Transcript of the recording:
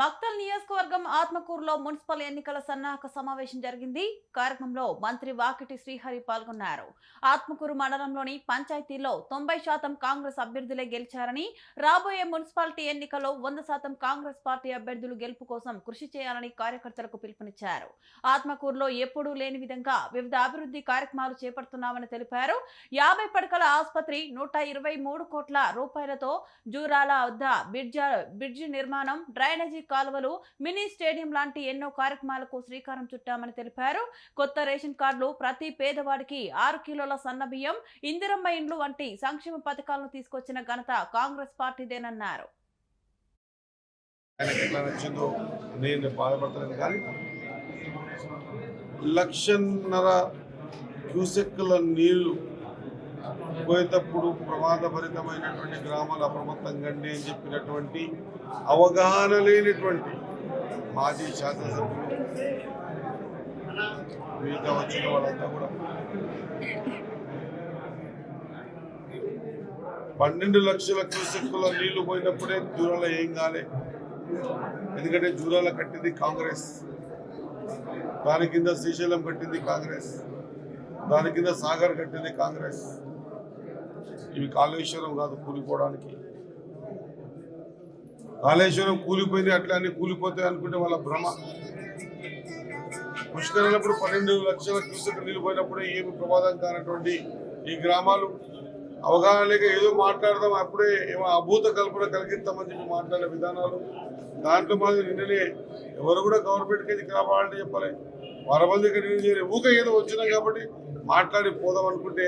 మక్తల్ నియోజకవర్గం ఆత్మకూరులో మున్సిపల్ ఎన్నికల సన్నాహక సమావేశం జరిగింది. కార్యక్రమంలో మంత్రి వాకిటి శ్రీహరి పాల్గొన్నారు. ఆత్మకూరు మండలంలోని పంచాయతీలో తొంభై శాతం కాంగ్రెస్ అభ్యర్థులే గెలిచారని రాబోయే మున్సిపాలిటీ ఎన్నికల్లో వంద శాతం కాంగ్రెస్ పార్టీ అభ్యర్థులు గెలుపు కోసం కృషి చేయాలని కార్యకర్తలకు పిలుపునిచ్చారు. ఆత్మకూరులో ఎప్పుడూ లేని విధంగా వివిధ అభివృద్ధి కార్యక్రమాలు చేపడుతున్నామని తెలిపారు. యాభై పడకల ఆసుపత్రి నూట ఇరవై మూడు కోట్ల రూపాయలతో జూరాల వద్ద బ్రిడ్జ్ బ్రిడ్జి నిర్మాణం డ్రైనేజీ కాలువలు మినీ స్టేడియం లాంటి ఎన్నో కార్యక్రమాలకు శ్రీకారం చుట్టామని తెలిపారు. కొత్త రేషన్ కార్డులు ప్రతి పేదవాడికి ఆరు కిలోల సన్నబియ్యం ఇందిరమ్మ ఇండ్లు వంటి సంక్షేమ పథకాలను తీసుకొచ్చిన ఘనత కాంగ్రెస్ పార్టీదేనన్నారు. ఆయనకి నేను బాధపడతాను కానీ లక్షన్నర క్యూసెక్కుల నీళ్ళు పోయేటప్పుడు ప్రమాదభరితమైనటువంటి గ్రామాలు అప్రమత్తం కండి అని చెప్పినటువంటి అవగాహన లేనటువంటి మాజీ శాసనసభ్యులు మిగతా వచ్చిన వాళ్ళంతా కూడా పన్నెండు లక్షల క్యూసెక్కుల నీళ్ళు పోయినప్పుడే దూరంలో ఏం కాలే. ఎందుకంటే జూరాల కట్టింది కాంగ్రెస్. దాని కింద శ్రీశైలం కట్టింది కాంగ్రెస్. దాని కింద సాగర్ కట్టింది కాంగ్రెస్. ఇవి కాళేశ్వరం కాదు కూలిపోవడానికి. కాళేశ్వరం కూలిపోయింది అట్లా అని కూలిపోతాయి అనుకుంటే వాళ్ళ భ్రమ. పుష్కరాలప్పుడు పన్నెండు లక్షల క్యూసెక్ నీళ్ళు పోయినప్పుడే ఏమి ప్రమాదం కానటువంటి ఈ గ్రామాలు. అవగాహన లేక ఏదో మాట్లాడదాం అప్పుడే ఏమో అభూత కల్పన కలిగిస్తామని చెప్పి మాట్లాడే విధానాలు. దాంట్లో మాది నిన్ననే ఎవరు కూడా గవర్నమెంట్కి ఇది కావాలంటే చెప్పాలి. వరమంది ఇక్కడ ఊక ఏదో వచ్చినాం కాబట్టి మాట్లాడి పోదాం అనుకుంటే